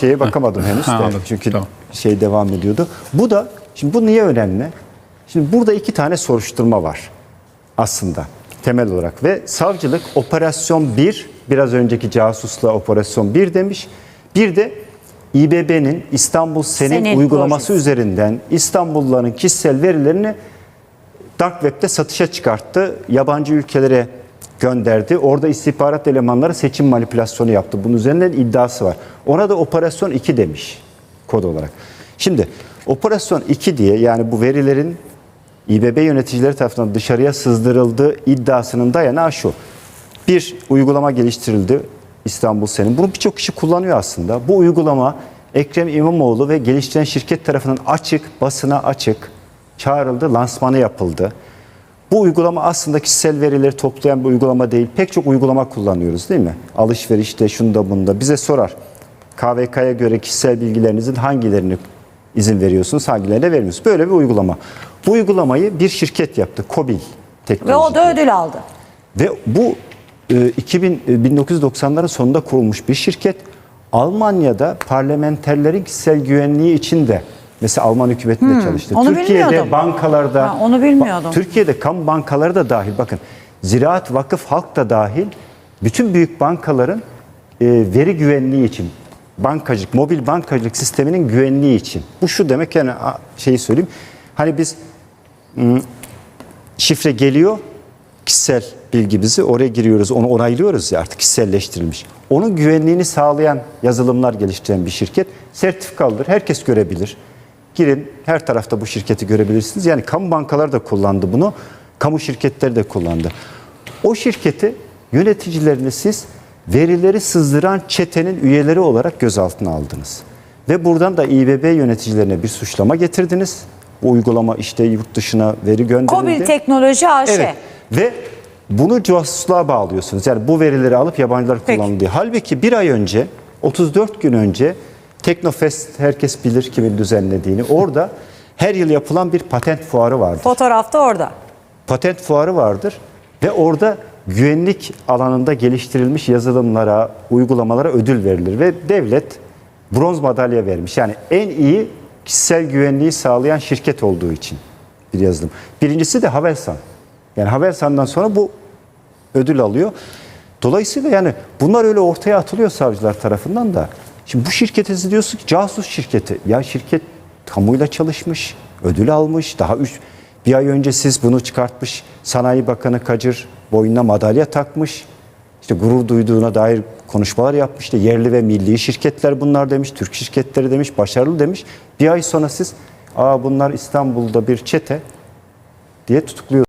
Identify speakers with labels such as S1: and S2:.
S1: şeye bakamadım henüz
S2: Ha,
S1: de.
S2: anladım.
S1: Çünkü
S2: Tamam.
S1: şey devam ediyordu. Bu da şimdi bu niye önemli? Şimdi burada iki tane soruşturma var aslında temel olarak ve savcılık operasyon 1 biraz önceki casusla operasyon 1 demiş. Bir de İBB'nin İstanbul Senin,
S3: Senin
S1: uygulaması
S3: projesi.
S1: üzerinden İstanbulluların kişisel verilerini Dark Web'de satışa çıkarttı. Yabancı ülkelere gönderdi. Orada istihbarat elemanları seçim manipülasyonu yaptı. Bunun üzerinden iddiası var. Ona da operasyon 2 demiş kod olarak. Şimdi operasyon 2 diye yani bu verilerin İBB yöneticileri tarafından dışarıya sızdırıldığı iddiasının dayanağı şu. Bir uygulama geliştirildi İstanbul Senin. Bunu birçok kişi kullanıyor aslında. Bu uygulama Ekrem İmamoğlu ve geliştiren şirket tarafından açık, basına açık çağrıldı, lansmanı yapıldı. Bu uygulama aslında kişisel verileri toplayan bir uygulama değil. Pek çok uygulama kullanıyoruz değil mi? Alışverişte, şunda bunda. Bize sorar. KVK'ya göre kişisel bilgilerinizin hangilerini izin veriyorsunuz, hangilerine vermiyorsunuz? Böyle bir uygulama. Bu uygulamayı bir şirket yaptı. Kobil Teknoloji.
S3: Ve o da ödül aldı.
S1: Ve bu e, 2000 e, 1990'ların sonunda kurulmuş bir şirket. Almanya'da parlamenterlerin kişisel güvenliği için de mesela Alman hükümetinde çalıştı.
S3: Hmm, onu
S1: Türkiye'de
S3: bilmiyordum.
S1: bankalarda
S3: Ha, onu bilmiyordum.
S1: Türkiye'de kamu bankaları da dahil bakın. Ziraat Vakıf Halk da dahil bütün büyük bankaların e, veri güvenliği için bankacılık, mobil bankacılık sisteminin güvenliği için. Bu şu demek yani şeyi söyleyeyim. Hani biz şifre geliyor, kişisel bilgimizi oraya giriyoruz, onu onaylıyoruz ya artık kişiselleştirilmiş. Onun güvenliğini sağlayan yazılımlar geliştiren bir şirket sertifikalıdır, herkes görebilir. Girin, her tarafta bu şirketi görebilirsiniz. Yani kamu bankaları da kullandı bunu, kamu şirketleri de kullandı. O şirketi yöneticilerini siz verileri sızdıran çetenin üyeleri olarak gözaltına aldınız. Ve buradan da İBB yöneticilerine bir suçlama getirdiniz. Bu uygulama işte yurt dışına veri gönderildi.
S3: Kobil Teknoloji AŞ.
S1: Evet. Ve bunu casusluğa bağlıyorsunuz. Yani bu verileri alıp yabancılar diye. Halbuki bir ay önce, 34 gün önce Teknofest herkes bilir kimin düzenlediğini. Orada her yıl yapılan bir patent fuarı vardır.
S3: Fotoğrafta orada.
S1: Patent fuarı vardır ve orada güvenlik alanında geliştirilmiş yazılımlara, uygulamalara ödül verilir ve devlet bronz madalya vermiş. Yani en iyi kişisel güvenliği sağlayan şirket olduğu için bir yazılım. Birincisi de Havelsan. Yani Havelsan'dan sonra bu ödül alıyor. Dolayısıyla yani bunlar öyle ortaya atılıyor savcılar tarafından da. Şimdi bu şirkete siz diyorsun ki casus şirketi. Ya şirket kamuyla çalışmış, ödül almış. Daha üç, bir ay önce siz bunu çıkartmış. Sanayi Bakanı Kacır boynuna madalya takmış. İşte gurur duyduğuna dair konuşmalar yapmış. İşte yerli ve milli şirketler bunlar demiş, Türk şirketleri demiş, başarılı demiş. Bir ay sonra siz Aa bunlar İstanbul'da bir çete diye tutukluyorsunuz.